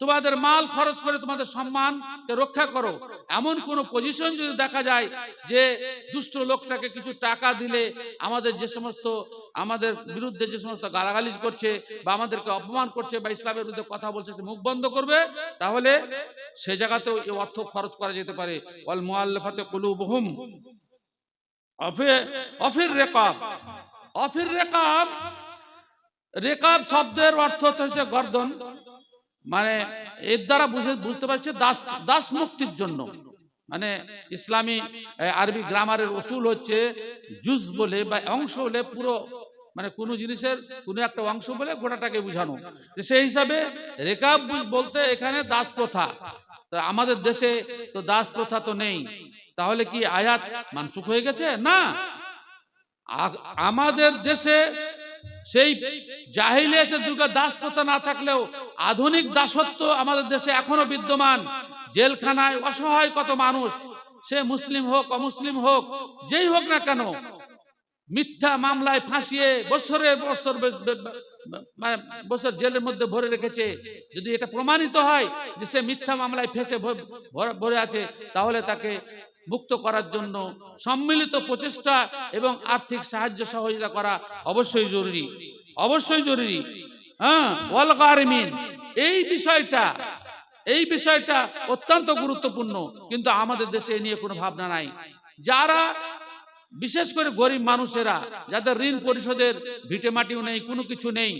তোমাদের মাল খরচ করে তোমাদের সম্মানকে রক্ষা করো। এমন কোন পজিশন যদি দেখা যায় যে দুষ্ট লোকটাকে কিছু টাকা দিলে আমাদের যে সমস্ত, আমাদের বিরুদ্ধে যে সমস্ত গালাগালিজ করছে বা আমাদেরকে অপমান করছে বা ইসলামের বিরুদ্ধে কথা বলছে, সে মুখ বন্ধ করবে, তাহলে সে জায়গাতেও অর্থ খরচ করা যেতে পারে। ওয়াল মুআল্লাফাতে কুলুবুহুম। অফির রেকাব। অফির রেকাব রেকাব শব্দের অর্থ হচ্ছে গর্দন। মানে এর দ্বারা বুঝে, বুঝতে পারছে দাস দাস মুক্তির জন্য। মানে ইসলামী আরবি গ্রামারের অসুল হচ্ছে জুজ বলে বা অংশ হলে পুরো মানে কোনো জিনিসের কোনো একটা অংশ বলে গোটাটাকে বুঝানো। সেই হিসাবে রেকাব বলতে এখানে দাস প্রথা। আমাদের দেশে তো দাস প্রথা তো নেই। তাহলে কি আয়াত মানসুখ হয়ে গেছে? না। আমাদের দেশে সেই জাহিলিয়াতের যুগে দাস প্রথা না থাকলেও আধুনিক দাসত্ব আমাদের দেশে এখনও বিদ্যমান। জেলখানায় অসহায় কত মানুষ সে মুসলিম হোক অমুসলিম হোক যেই হোক না কেন মিথ্যা মামলায় ফাঁসিয়ে বছরের বছর বে- বে- বে- মানে বছর জেলের মধ্যে ভরে রেখেছে। যদি এটা প্রমাণিত হয় যে সে মিথ্যা মামলায় ফেসে ভরে আছে তাহলে তাকে মুক্ত করার জন্য সম্মিলিত প্রচেষ্টা এবং আর্থিক সাহায্য সহযোগিতা করা অবশ্যই জরুরি। অবশ্যই জরুরি। হ্যাঁ এই বিষয়টা এই বিষয়টা অত্যন্ত গুরুত্বপূর্ণ। কিন্তু আমাদের দেশে এ নিয়ে কোনো ভাবনা নাই। যারা, বিশেষ করে গরিব মানুষেরা, যাদের ঋণ পরিশোধের ভিটে মাটিও নেই, কোনো কিছু নেই,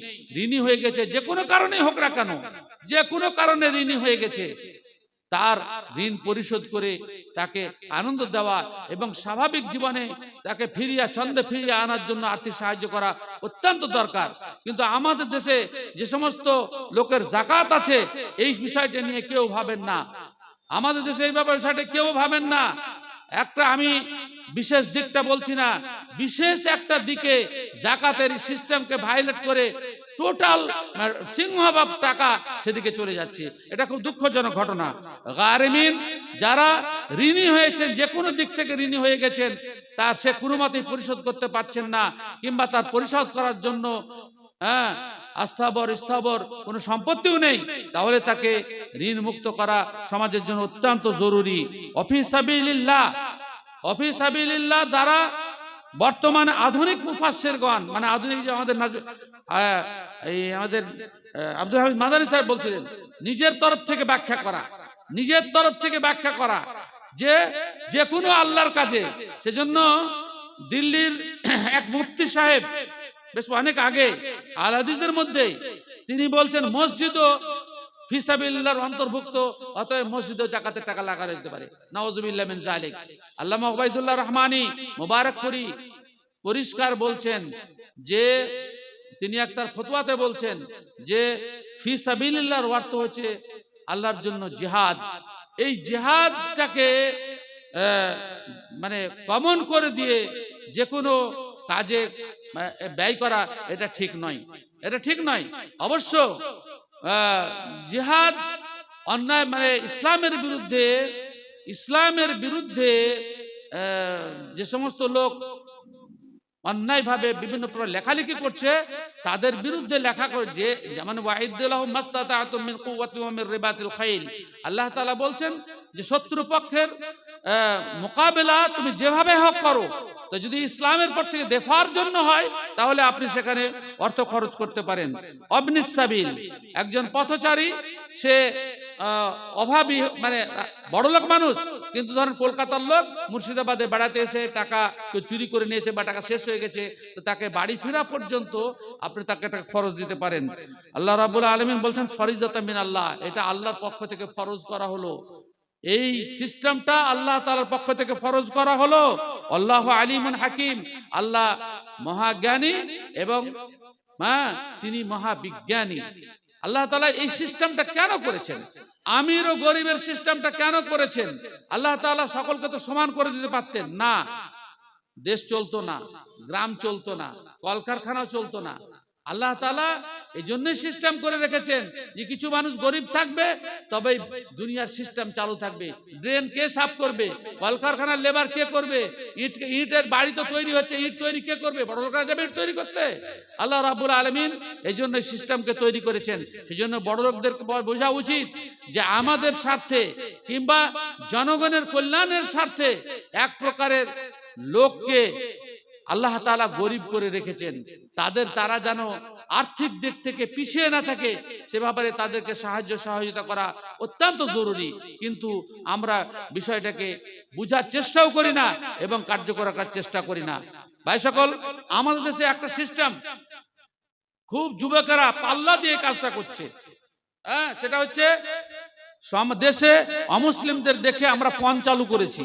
ঋণী হয়ে গেছে, যে কোনো কারণে হোক না কেন, যে কোনো কারণে ঋণী হয়ে গেছে তার ঋণ পরিশোধ করে তাকে আনন্দ দেওয়া এবং স্বাভাবিক জীবনে তাকে ফিরিয়া, ছন্দে ফিরিয়ে আনার জন্য আর্থিক সাহায্য করা অত্যন্ত দরকার। কিন্তু আমাদের দেশে যে সমস্ত লোকের জাকাত আছে, এই বিষয়টা নিয়ে কেউ ভাবেন না। আমাদের দেশে এই ব্যাপারে কেউ ভাবেন না। একটা আমি বিশেষ দিকটা বলছি না, বিশেষ একটা দিকে জাকাতের সিস্টেমকে ভাইলেট করে টোটাল সিংহভাব টাকা সেদিকে চলে যাচ্ছে। এটা খুব দুঃখজনক ঘটনা। গারেমিন যারা ঋণী হয়েছেন, যে কোনো দিক থেকে ঋণী হয়ে গেছেন, তার সে কোনো মতেই পরিশোধ করতে পারছেন না, কিংবা তার পরিশোধ করার জন্য হ্যাঁ আস্থাবর, স্থাবর, কোনো সম্পত্তিও নেই। তাহলে তাকে ঋণ মুক্ত করা সমাজের জন্য অত্যন্ত জরুরি। অফিস সাবিলিল্লাহ, অফিস দ্বারা বর্তমানে আধুনিক মুফাসসিরগণ মানে আধুনিক যে আমাদের নাজ- এই আমাদের আব্দুল হামিদ মাদানী সাহেব বলছিলেন, নিজের তরফ থেকে ব্যাখ্যা করা, নিজের তরফ থেকে ব্যাখ্যা করা, যে যে কোনো আল্লাহর কাজে। সেজন্য দিল্লির এক মুফতি সাহেব বেশ অনেক আগে, আল হাদিসের মধ্যে তিনি বলছেন মসজিদও ফিসাবিল্লাহর অন্তর্ভুক্ত, অতএব মসজিদে জাকাতের টাকা লাগানো যেতে পারে। নওয়াজুবিল্লাহ মিন জালিক আল্লামা ওবাইদুল্লাহ রহমানি মোবারকপুরি পরিষ্কার বলছেন যে, তিনি একটা ফতোয়াতে বলছেন যে ফি সাবিলিল্লাহর অর্থ হচ্ছে আল্লাহর জন্য জিহাদ। এই জিহাদটাকে মানে কমন করে দিয়ে যে কোনো কাজে ব্যয় করা এটা ঠিক নয়। এটা ঠিক নয়। অবশ্য জিহাদ অন্যায় মানে ইসলামের বিরুদ্ধে ইসলামের বিরুদ্ধে যে সমস্ত লোক অন্যায়ভাবে বিভিন্ন প্রকার লেখালেখি করছে, তাদের বিরুদ্ধে লেখা করে যে, যেমন মিন মিন আল্লাহ তাআলা বলছেন যে শত্রু পক্ষের মোকাবেলা তুমি যেভাবে হোক করো, তো যদি ইসলামের পর থেকে দেফার জন্য হয়, তাহলে আপনি সেখানে অর্থ খরচ করতে পারেন। অবনিসাবিল একজন পথচারী, সে অভাবী মানে বড়লোক মানুষ, কিন্তু ধরেন কলকাতার লোক মুর্শিদাবাদে বেড়াতে এসে টাকা কেউ চুরি করে নিয়েছে বা টাকা শেষ হয়ে গেছে, তো তাকে বাড়ি ফেরা পর্যন্ত আপনি তাকে টাকা খরচ দিতে পারেন। আল্লাহ রাবুল আলমিন বলছেন ফরিজতা মিন আল্লাহ। এটা আল্লাহর পক্ষ থেকে ফরজ করা হলো। এই সিস্টেমটা আল্লাহ তাআলার পক্ষ থেকে ফরজ করা হলো। আল্লাহ আলিমুন হাকিম। আল্লাহ মহাজ্ঞানী এবং হ্যাঁ তিনি মহাবিজ্ঞানী। আল্লাহ তালা এই সিস্টেমটা কেন করেছেন? আমির ও গরিবের সিস্টেমটা কেন করেছেন? আল্লাহ তালা সকলকে তো সমান করে দিতে পারতেন। না, দেশ চলতো না, গ্রাম চলতো না, কলকারখানাও চলতো না। আল্লাহ তালা এই জন্যই সিস্টেম করে রেখেছেন যে কিছু মানুষ গরিব থাকবে তবে দুনিয়ার সিস্টেম চালু থাকবে। ড্রেন কে সাফ করবে? কলকারখানার লেবার কে করবে? ইট, ইটের বাড়ি তো তৈরি হচ্ছে, ইট তৈরি কে করবে? যাবে ইট তৈরি করতে। আল্লাহ রাবুল আলমিন এই জন্য সিস্টেমকে তৈরি করেছেন। সেই জন্য বড় লোকদের বোঝা উচিত যে আমাদের স্বার্থে কিংবা জনগণের কল্যাণের স্বার্থে এক প্রকারের লোককে আল্লাহ তাআলা গরিব করে রেখেছেন। তাদের তারা যেন আর্থিক দিক থেকে পিছিয়ে না থাকে, সে ব্যাপারে তাদেরকে সাহায্য সহযোগিতা করা অত্যন্ত জরুরি। কিন্তু আমরা বিষয়টাকে বুঝার চেষ্টাও করি না এবং কার্যকর করার চেষ্টা করি না। ভাই সকল, আমাদের দেশে একটা সিস্টেম, খুব যুবকেরা পাল্লা দিয়ে কাজটা করছে। হ্যাঁ সেটা হচ্ছে দেশে অমুসলিমদের দেখে আমরা পণ চালু করেছি।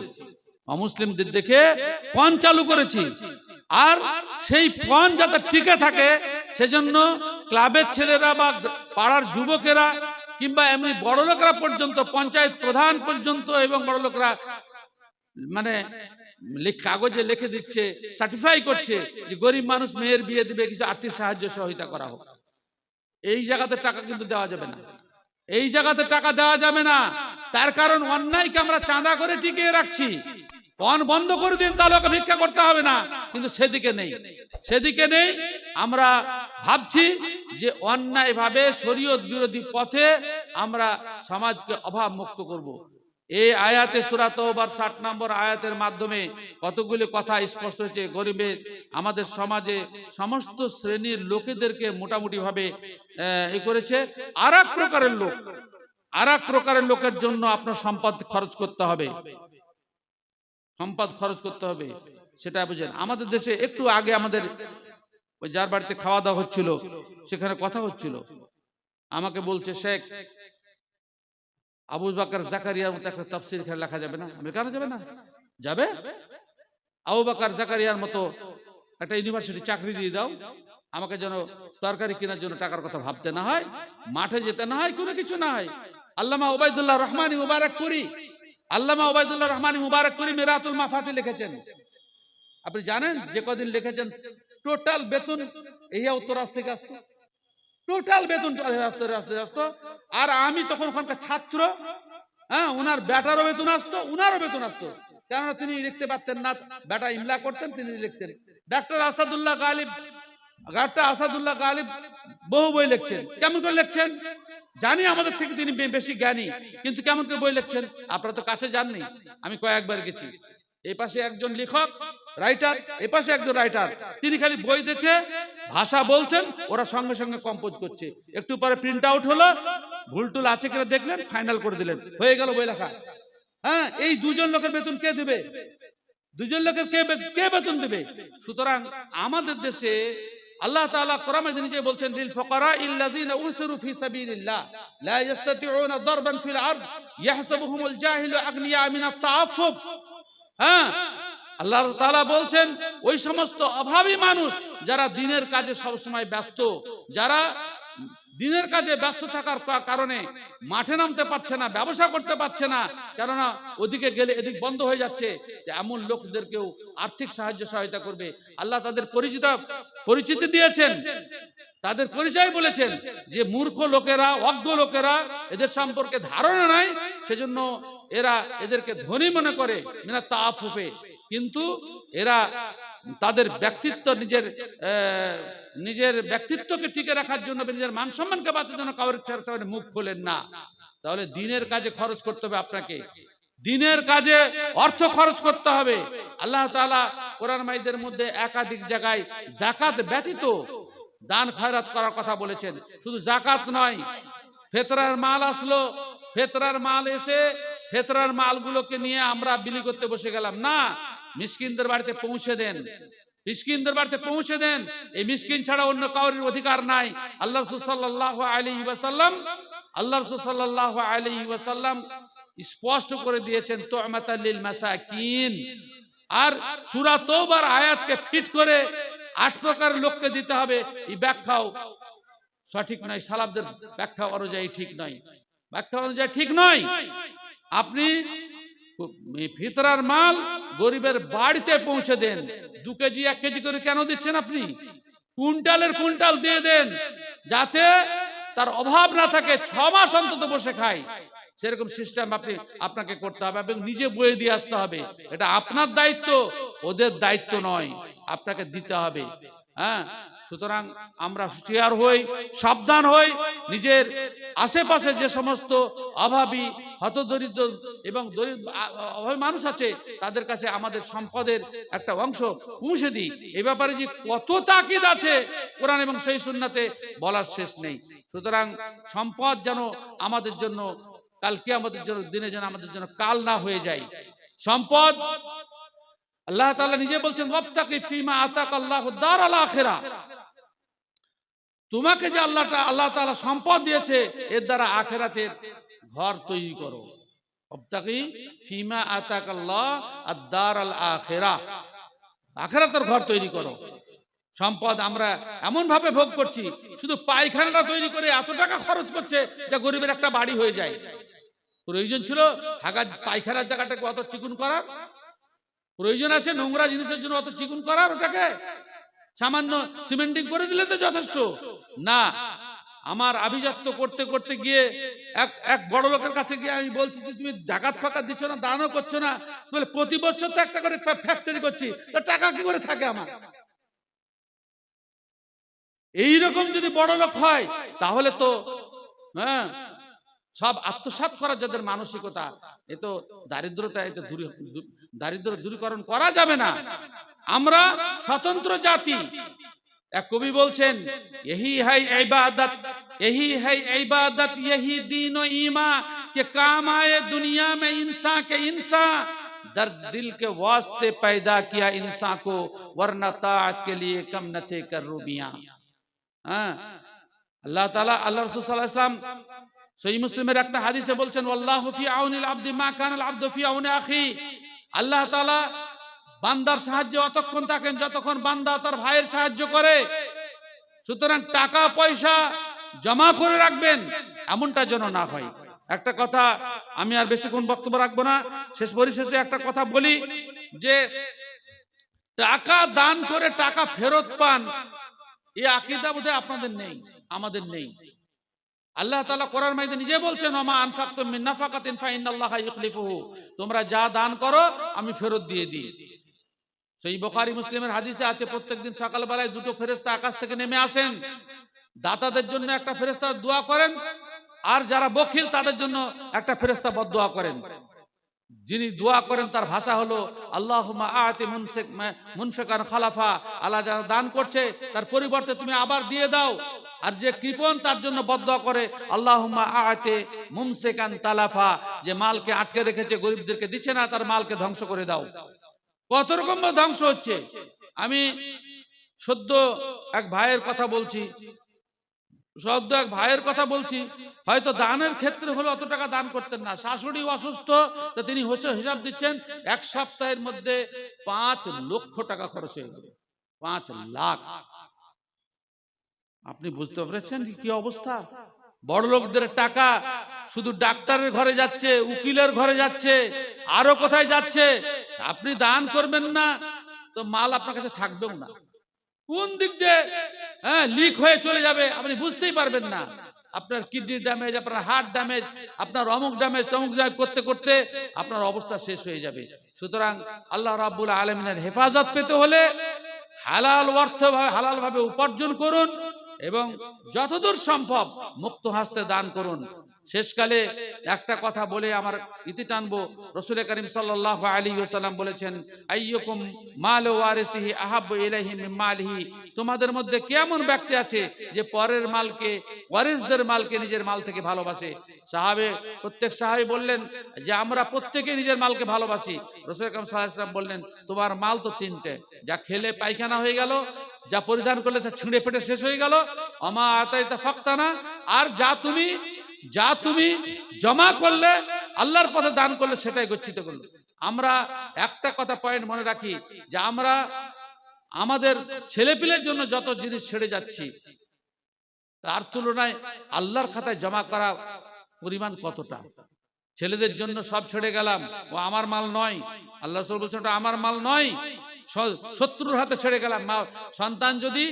অমুসলিমদের দেখে পণ চালু করেছি। আর সেই পণ যাতে টিকে থাকে, সেজন্য ক্লাবের ছেলেরা বা পাড়ার যুবকেরা কিংবা এমনি বড় লোকরা পর্যন্ত, পঞ্চায়েত প্রধান পর্যন্ত এবং বড় লোকরা মানে কাগজে লিখে দিচ্ছে সার্টিফাই করছে যে গরিব মানুষ মেয়ের বিয়ে দিবে, কিছু আর্থিক সাহায্য সহায়তা করা হোক। এই জায়গাতে টাকা কিন্তু দেওয়া যাবে না। এই জায়গাতে টাকা দেওয়া যাবে না। তার কারণ অন্যায়কে আমরা চাঁদা করে টিকিয়ে রাখছি। পণ বন্ধ করে দিন, তাহলে ওকে ভিক্ষা করতে হবে না। কিন্তু সেদিকে নেই। সেদিকে নেই, আমরা ভাবছি যে অন্যায় ভাবে শরীয়ত বিরোধী পথে আমরা সমাজকে অভাব মুক্ত করব। এই আয়াতে সুরাত ওবার ষাট নম্বর আয়াতের মাধ্যমে কতগুলি কথা স্পষ্ট হয়েছে। গরিবের, আমাদের সমাজে সমস্ত শ্রেণির লোকেদেরকে মোটামুটি ভাবে এ করেছে। আর এক প্রকারের লোক আর এক প্রকারের লোকের জন্য আপনার সম্পদ খরচ করতে হবে। সম্পদ খরচ করতে হবে, সেটা বুঝেন আমাদের দেশে একটু আগে আমাদের ওই যার বাড়িতে খাওয়া দাওয়া হচ্ছিল, সেখানে কথা হচ্ছিল। আমাকে বলছে, শেখ, আবু বাকর জাকারিয়ার মতো একটা তফসির এখানে লেখা যাবে না? আমি কেন যাবে না? যাবে? আবু বাকর জাকারিয়ার মতো একটা ইউনিভার্সিটি চাকরি দিয়ে দাও, আমাকে যেন তরকারি কেনার জন্য টাকার কথা ভাবতে না হয়, মাঠে যেতে না হয়, কোনো কিছু না হয়। আল্লামা ওবায়দুল্লাহ রহমানি মুবারক করি আল্লামা ওবায়দুল্লাহ রহমানি মুবারক করি মেরাতুল মাফাতে লিখেছেন। আপনি জানেন যে কদিন লিখেছেন? টোটাল বেতন এই উত্তরাজ থেকে আসতো। টোটাল বেতন আসতো আর আমি তখন ওখানকার ছাত্র হ্যাঁ ওনার ব্যাটারও বেতন আসতো, উনারও বেতন আসতো। কেননা তিনি লিখতে পারতেন না, ব্যাটা ইমলা করতেন, তিনি লিখতেন। ডাক্তার আসাদুল্লাহ গালিব, ডাক্তার আসাদুল্লাহ গালিব বহু বই লিখছেন। কেমন করে লিখছেন? জানি আমাদের থেকে তিনি বেশি জ্ঞানী, কিন্তু কেমন করে বই লিখছেন? আপনারা তো কাছে যাননি। আমি কয়েকবার গেছি। এই পাশে একজন লেখক, রাইটার, এই পাশে একজন রাইটার। তিনি খালি বই দেখে ভাষা বলছেন, ওরা সঙ্গে সঙ্গে কম্পোজ করছে। একটু পরে প্রিন্ট আউট হলো, ভুল টুল আছে কিনা দেখলেন ফাইনাল করে দিলেন। হয়ে গেল বই লেখা। হ্যাঁ এই দুজন লোকের বেতন কে দেবে? দুজন লোকের কে কে বেতন দেবে? সুতরাং আমাদের দেশে আল্লাহ তাআলা কোরআনে নিজে বলছেন, লিল ফুকারা ইল্লাযিনা উসিরু ফি সাবিলিল্লাহ, লা ইস্তাতিউনা দারবান ফিল আরদ, ইয়াহসাবুহুমুল জাহিলু আগনিয়া মিনাত তাআফফ হ্যাঁ আল্লাহ তাআলা বলছেন, ওই সমস্ত অভাবী মানুষ যারা দিনের কাজে সবসময় ব্যস্ত, যারা দিনের কাজে ব্যস্ত থাকার কারণে মাঠে নামতে পারছে না, ব্যবসা করতে পারছে না। কেননা ওদিকে গেলে এদিক বন্ধ হয়ে যাচ্ছে। যে এমন লোকদেরকেও আর্থিক সাহায্য সহায়তা করবে। আল্লাহ তাদের পরিচিত, পরিচিতি দিয়েছেন। তাদের পরিচয় বলেছেন যে মূর্খ লোকেরা, অজ্ঞ লোকেরা এদের সম্পর্কে ধারণা নাই, সেজন্য এরা এদেরকে ধনী মনে করে মিনা তাফুফে কিন্তু এরা তাদের ব্যক্তিত্ব নিজের নিজের ব্যক্তিত্বকে টিকে রাখার জন্য নিজের মান সম্মানকে বাঁচার জন্য সামনে মুখ খোলেন না। তাহলে দিনের কাজে খরচ করতে হবে আপনাকে। দিনের কাজে অর্থ খরচ করতে হবে। আল্লাহ তাআলা কোরআন মাইদের মধ্যে একাধিক জায়গায় জাকাত ব্যতীত দান খয়রাত করার কথা বলেছেন। শুধু জাকাত নয়, ফেতরার মাল আসলো, ফেতরার মাল এসে ফেতরার মালগুলোকে নিয়ে আমরা বিলি করতে বসে গেলাম। না মিসকিনদের বাড়িতে পৌঁছে দেন। মিসকিনদের বাড়িতে পৌঁছে দেন। এই মিসকিন ছাড়া অন্য কাউরির অধিকার নাই। আল্লাহ রসুল আলী ওয়াসাল্লাম, আল্লাহ রসুল আলী ওয়াসাল্লাম স্পষ্ট করে দিয়েছেন তোমাতাল্লিল মাসাকিন। আর সূরা তওবার আয়াতকে ফিট করে আট প্রকার লোককে দিতে হবে। এই ব্যাখ্যাও সঠিক নয় সালাবদের ব্যাখ্যা অনুযায়ী ঠিক নয়। ব্যাখ্যা অনুযায়ী ঠিক নয়। আপনি ফিতরার মাল গরিবের বাড়িতে পৌঁছে দেন। দু কেজি, এক কেজি করে কেন দিচ্ছেন আপনি? কুইন্টালের কুইন্টাল দিয়ে দেন, যাতে তার অভাব না থাকে, ছ মাস অন্তত বসে খায়। সেরকম সিস্টেম আপনি, আপনাকে করতে হবে এবং নিজে বয়ে দিয়ে আসতে হবে। এটা আপনার দায়িত্ব, ওদের দায়িত্ব নয়, আপনাকে দিতে হবে। হ্যাঁ? সুতরাং আমরা হুঁশিয়ার হই, সাবধান হই, নিজের আশেপাশে যে সমস্ত অভাবী, হতদরিদ্র এবং অভাবী মানুষ আছে, তাদের কাছে আমাদের সম্পদের একটা অংশ পৌঁছে দিই। এ ব্যাপারে যে কত তাকিদ আছে কোরআন এবং সেই সুন্নাতে বলার শেষ নেই। সুতরাং সম্পদ যেন আমাদের জন্য কালকে আমাদের জন্য, দিনে যেন আমাদের জন্য কাল না হয়ে যায়। সম্পদ, আল্লাহ তাআলা নিজে বলছেন ওয়াবতাকি ফিমা আতাকাল্লাহু দারাল আখিরা। তোমাকে যে আল্লাহ তা- আল্লাহ তাআলা সম্পদ দিয়েছে, এর দ্বারা আখেরাতের ঘর তৈরি করো। ফিমা আতাকাল্লাহ আদ-দারাল আখিরা। আখেরাতের ঘর তৈরি করো। সম্পদ আমরা এমন ভাবে ভোগ করছি, শুধু পায়খানাটা তৈরি করে এত টাকা খরচ করছে যা গরিবের একটা বাড়ি হয়ে যায়। প্রয়োজন ছিল হাগা পায়খানার জায়গাটাকে অত চিকুন করার। প্রয়োজন আছে নোংরা জিনিসের জন্য অত চিকুন করার ওটাকে। সামান্য সিমেন্টিং করে দিলে তো যথেষ্ট। না, আমার আভিজাত্য করতে করতে গিয়ে এক এক বড় লোকের কাছে গিয়ে আমি বলছি যে, তুমি জাকাত ফাকাত দিচ্ছ না, দানও করছ না। বলে, প্রতি বছর তো একটা করে ফ্যাক্টরি করছি টাকা কি করে থাকে আমার? এই রকম যদি বড় লোক হয়, তাহলে তো হ্যাঁ সব আত্মসাৎ করার যাদের মানসিকতা, এ তো দারিদ্রতা এতে দূরী দারিদ্র দূরীকরণ করা যাবে না। আমরা স্বতন্ত্র জাতি এক কবি বলছেন यही है इबादत यही है इबादत यही दीन व ईमा के काम आए दुनिया में इंसान के इंसान दर्द दिल के वास्ते पैदा किया इंसान को वरना ताअत के लिए कम न थे कर रूबियां হ্যাঁ আল্লাহ তাআলা আল্লাহ রাসূল সাল্লাল্লাহু আলাইহি ওয়াসাল্লাম সহি মুসলিমের একটা হাদিসে বলছেন আল্লাহু ফি আউনিল আবদি মা কানাল আবদু ফি আউনি আখি আল্লাহ তাআলা বান্দার সাহায্যে অতক্ষণ থাকেন, যতক্ষণ বান্দা তার ভাইয়ের সাহায্য করে। সুতরাং টাকা, পয়সা জমা করে রাখবেন, এমনটা যেন না হয়। একটা কথা আমি আর বেশিক্ষণ বক্তব্য রাখব না, শেষ পরিশেষে একটা কথা বলি যে, টাকা দান করে টাকা ফেরত পান, এই আকিদা বোধহয় আপনাদের নেই, আমাদের নেই। আল্লাহ তাআলা কোরআন মাইদে নিজে বলছেন, ওমা আনফাকতুম মিন নাফাকাতিন ফাইনাল্লাহা ইখলিফুহু তোমরা যা দান করো, আমি ফেরত দিয়ে দিই। সেই বোখারি মুসলিমের হাদিসে আছে, প্রত্যেকদিন সকালবেলায় দুটো ফেরেস্তা আকাশ থেকে নেমে আসেন। দাতাদের জন্য একটা ফেরেশতা দোয়া করেন, আর যারা বখিল তাদের জন্য একটা ফেরেশতা বদদোয়া করেন। যিনি দোয়া করেন, তার ভাষা হলো, আল্লাহুম্মা আতি মুনফিক খালাফা, আল্লাহ যারা দান করছে, তার পরিবর্তে তুমি আবার দিয়ে দাও। আর যে কৃপণ তার জন্য বদদোয়া করে, আল্লাহুম্মা আতে মুমসিকান তালাফা, যে মালকে আটকে রেখেছে, গরিবদেরকে দিচ্ছে না, তার মালকে ধ্বংস করে দাও। কত রকম ধ্বংস হচ্ছে? আমি সদ্য এক ভাইয়ের কথা বলছি। সদ্য এক ভাইয়ের কথা বলছি। হয়তো দানের ক্ষেত্রে হলে অত টাকা দান করতেন না। শাশুড়ি অসুস্থ, তো তিনি হোসে হিসাব দিচ্ছেন, এক সপ্তাহের মধ্যে পাঁচ লক্ষ টাকা খরচ হয়ে গেল। পাঁচ লাখ। আপনি বুঝতে পেরেছেন কি অবস্থা? বড় লোকদের টাকা শুধু ডাক্তারের ঘরে যাচ্ছে, উকিলের ঘরে যাচ্ছে, আরও কোথায় যাচ্ছে, আপনি দান করবেন না, তো মাল আপনার কাছে থাকবেও না। কোন দিক দিয়ে হ্যাঁ লিক হয়ে চলে যাবে, আপনি বুঝতেই পারবেন না। আপনার কিডনি ড্যামেজ আপনার হার্ট ড্যামেজ আপনার অমুক ড্যামেজ তমুক করতে করতে আপনার অবস্থা শেষ হয়ে যাবে। সুতরাং আল্লাহ রাব্বুল আলমিনের হেফাজত পেতে হলে হালাল অর্থ হালাল ভাবে উপার্জন করুন এবং যতদূর সম্ভব মুক্ত হাসতে দান করুন। শেষকালে একটা কথা বলে আমার ইতি টানবো। রসুল করিম সাল্লাহ সাল্লাম বলেছেন মাল তোমাদের মধ্যে কেমন ব্যক্তি আছে যে পরের মালকে, ওয়ারিসদের মালকে নিজের মাল থেকে ভালোবাসে? সাহাবে, প্রত্যেক সাহাবী বললেন যে, আমরা প্রত্যেকে নিজের মালকে ভালোবাসি। রসুল করিম সাল্লাম বললেন, তোমার মাল তো তিনটে। যা খেলে পায়খানা হয়ে গেল যা পরিধান করলে সে ছিঁড়ে ফেটে শেষ হয়ে গেল। আমা আতাইতা ফাক্তানা, আর যা তুমি যা তুমি জমা করলে, আল্লাহর পথে দান করলে সেটাই গচ্ছিত করল। আমরা একটা কথা পয়েন্ট মনে রাখি, যে আমরা আমাদের ছেলেপিলের জন্য যত জিনিস ছেড়ে যাচ্ছি, তার তুলনায় আল্লাহর খাতায় জমা করা পরিমাণ কতটা? ছেলেদের জন্য সব ছেড়ে গেলাম, ও আমার মাল নয়। আল্লাহ বলছেন, ওটা আমার মাল নয়। শত্রুর হাতে ছেড়ে গেলাম। মা, সন্তান যদি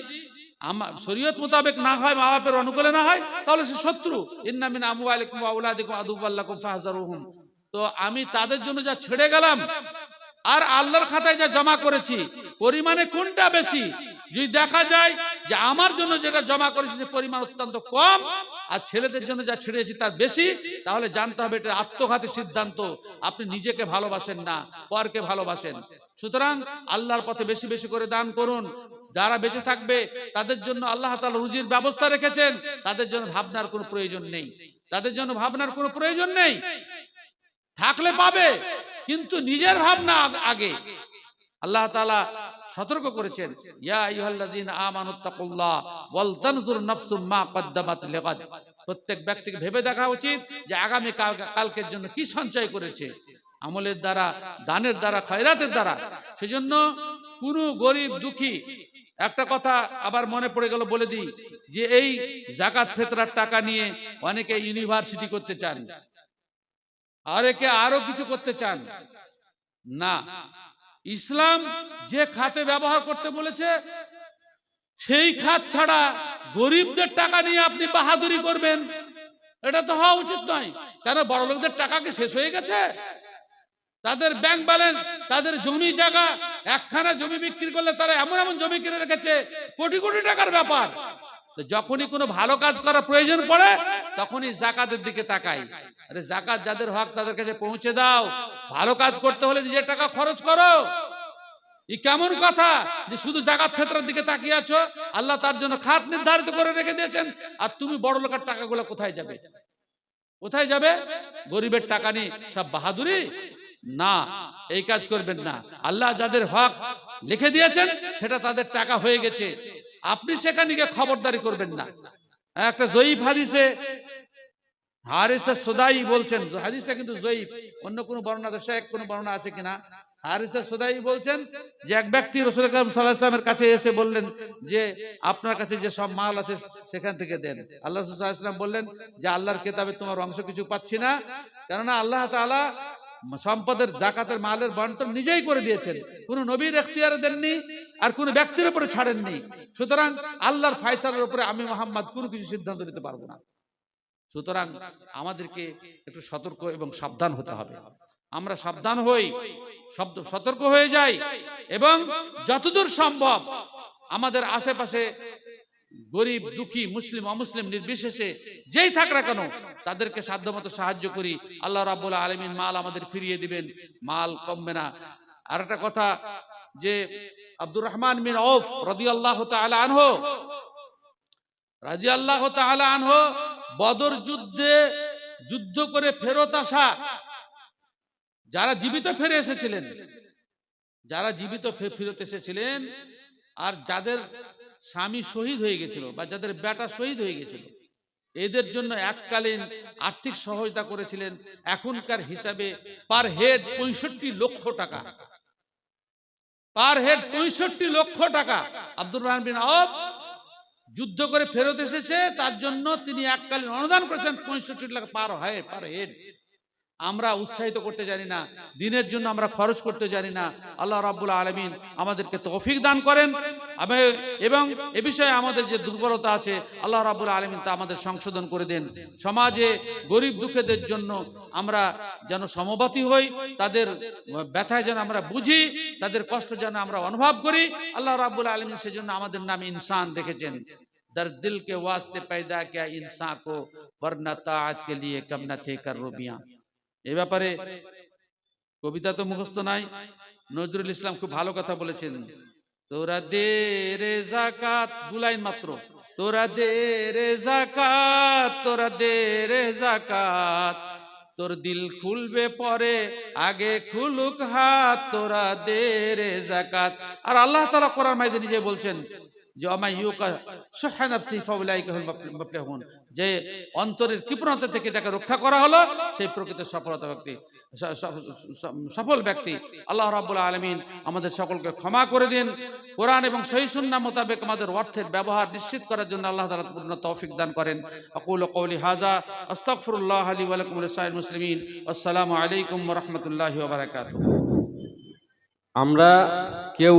আমার শরীয়ত মোতাবেক না হয়, মা বাপের অনুকূলে না হয়, তাহলে সে শত্রু। ইন্নামিন আমু আলাইকুম আউলাদিকুম আদুবাল্লাকুম ফাহজারুহুম তো আমি তাদের জন্য যা ছেড়ে গেলাম, আর আল্লাহর খাতায় যা জমা করেছি, পরিমাণে কোনটা বেশি? যদি দেখা যায় যে আমার জন্য যেটা জমা করেছি সে পরিমাণ অত্যন্ত কম, আর ছেলেদের জন্য যা ছেড়েছি তার বেশি, তাহলে জানতে হবে এটা আত্মঘাতী সিদ্ধান্ত। আপনি নিজেকে ভালোবাসেন না, পরকে ভালোবাসেন। সুতরাং আল্লাহর পথে বেশি বেশি করে দান করুন। যারা বেঁচে থাকবে, তাদের জন্য আল্লাহ তাআলা রুজির ব্যবস্থা রেখেছেন। তাদের জন্য ভাবনার কোনো প্রয়োজন নেই। তাদের জন্য ভাবনার কোনো প্রয়োজন নেই। থাকলে পাবে, কিন্তু নিজের ভাবনা আগে। আল্লাহ তাআলা সতর্ক করেছেন ইয়া আইয়ুহাল্লাযীনা আমানুত্তাকুল্লাহ ওয়াল তানজুর নাফসুম মা কদ্দামাত লিগাদ। প্রত্যেক ব্যক্তিকে ভেবে দেখা উচিত যে আগামী কাল- কালকের জন্য কি সঞ্চয় করেছে। আমলের দ্বারা দানের দ্বারা খয়রাতের দ্বারা। সেজন্য কোনো গরিব দুঃখী একটা কথা আবার মনে পড়ে গেল বলে দিই যে এই জাকাত ফেতরার টাকা নিয়ে অনেকে ইউনিভার্সিটি করতে চান একে আরও কিছু করতে চান। না ইসলাম যে খাতে ব্যবহার করতে বলেছে, সেই খাত ছাড়া গরিবদের টাকা নিয়ে আপনি বাহাদুরি করবেন। এটা তো হওয়া উচিত নয়। কেন? বড় লোকদের টাকা কি শেষ হয়ে গেছে? তাদের ব্যাংক ব্যালেন্স তাদের জমি জায়গা, একখানা জমি বিক্রি করলে তারা এমন এমন জমি কিনে রেখেছে, কোটি কোটি টাকার ব্যাপার। যখনই কোনো ভালো কাজ করার প্রয়োজন পড়ে, তখনই জাকাতের দিকে তাকাই। আরে জাকাত যাদের হক তাদের কাছে পৌঁছে দাও। ভালো কাজ করতে হলে নিজের টাকা খরচ করো। এই কেমন কথা যে শুধু জাকাত ফেতরার দিকে তাকিয়ে আছো? আল্লাহ তার জন্য খাত নির্ধারিত করে রেখে দিয়েছেন। আর তুমি বড় লোকের টাকাগুলো কোথায় যাবে? কোথায় যাবে? গরিবের টাকা নিয়ে। সব বাহাদুরি? না, এই কাজ করবেন না। আল্লাহ যাদের হক লিখে দিয়েছেন, সেটা তাদের টাকা হয়ে গেছে। আপনি সেখানে গিয়ে খবরদারি করবেন না। একটা জয়ীফ হাদিসে হারিসা সোদাই বলছেন হাদিসটা কিন্তু জয়ীফ, অন্য কোনো বর্ণনা বর্ণনা আছে কিনা? হারিসা সোদাই বলছেন যে এক ব্যক্তি রসুল কাছে এসে বললেন যে, আপনার কাছে যে সব মাল আছে, সেখান থেকে দেন। আল্লাহ বললেন যে, আল্লাহর কেতাবে তোমার অংশ কিছু পাচ্ছি না। কেননা আল্লাহ তাআলা সম্পদের জাকাতের মালের বন্টন নিজেই করে দিয়েছেন। কোন নবীর এখতিয়ারে দেননি আর কোন ব্যক্তির উপরে ছাড়েননি। সুতরাং আল্লাহর ফায়সালার উপরে আমি মোহাম্মদ কোনো কিছু সিদ্ধান্ত নিতে পারব না। সুতরাং আমাদেরকে একটু সতর্ক এবং সাবধান হতে হবে। আমরা সাবধান হই শব্দ সতর্ক হয়ে যাই এবং যতদূর সম্ভব আমাদের আশেপাশে গরিব দুঃখী মুসলিম অমুসলিম নির্বিশেষে যেই থাক না কেন তাদেরকে সাধ্যমতো সাহায্য করি। আল্লাহ রাবুল আলমিন মাল আমাদের ফিরিয়ে দিবেন। মাল কমবে না। আর একটা কথা যে আব্দুর রহমান মিন ওফ রদি আল্লাহ আনহ রাজি আল্লাহ আনহ বদর যুদ্ধে যুদ্ধ করে ফেরত আসা। যারা জীবিত ফিরে এসেছিলেন, যারা জীবিত ফেরত এসেছিলেন, আর যাদের স্বামী শহীদ হয়ে গেছিল বা যাদের বেটা শহীদ হয়ে গেছিল, এদের জন্য এককালীন আর্থিক সহায়তা করেছিলেন। এখনকার হিসাবে পার হেড পঁয়ষট্টি লক্ষ টাকা। পার হেড পঁয়ষট্টি লক্ষ টাকা আব্দুর রহমান বিন আওফ যুদ্ধ করে ফেরত এসেছে, তার জন্য তিনি এককালীন অনুদান করেছেন, পঁয়ষট্টি লাখ পার হয়, পার হেড আমরা উৎসাহিত করতে জানি না, দিনের জন্য আমরা খরচ করতে জানি না। আল্লাহ রাবুল আলমিন আমাদেরকে তৌফিক দান করেন। এবং এ বিষয়ে আমাদের যে দুর্বলতা আছে, আল্লাহ রাবুল আলমিন তা আমাদের সংশোধন করে দেন। সমাজে গরিব দুঃখেদের জন্য আমরা যেন সমবাতি হই, তাদের ব্যথায় যেন আমরা বুঝি, তাদের কষ্ট যেন আমরা অনুভব করি, আল্লাহ রাবুল আলমিন সেজন্য আমাদের নাম ইনসান রেখেছেন। در দিল কে واسطے পায়দা کیا انسان کو ورنہ এ ব্যাপারে কবিতা তো মুখস্থ নাই, নজরুল ইসলাম খুব ভালো কথা বলেছেন। তোরা দে রে জাকাত দু লাইন মাত্র। তোরা দে রে জাকাত তোরা দে রে জাকাত তোর দিল খুলবে পরে, আগে খুলুক হাত, তোরা দে রে জাকাত আর আল্লাহ তাআলা কোরআন মাইদে নিজে বলছেন যে যে অন্তরের কৃপণতা থেকে যাকে রক্ষা করা হলো, সেই প্রকৃত সফলতা ব্যক্তি সফল ব্যক্তি। আল্লাহ রাব্বুল আলামিন আমাদের সকলকে ক্ষমা করে দিন। কোরআন এবং সহি সুন্নাহ মোতাবেক আমাদের অর্থের ব্যবহার নিশ্চিত করার জন্য আল্লাহ তাআলা পূর্ণ তৌফিক দান করেন। আকুলু কওলি হাযা, আস্তাগফিরুল্লাহ লি ওয়া লাকুম ওয়া লিসাইরিল মুসলিমিন। আসসালামু আলাইকুম রাহমাতুল্লাহি ওয়া বারাকাতুহু। আমরা কেউ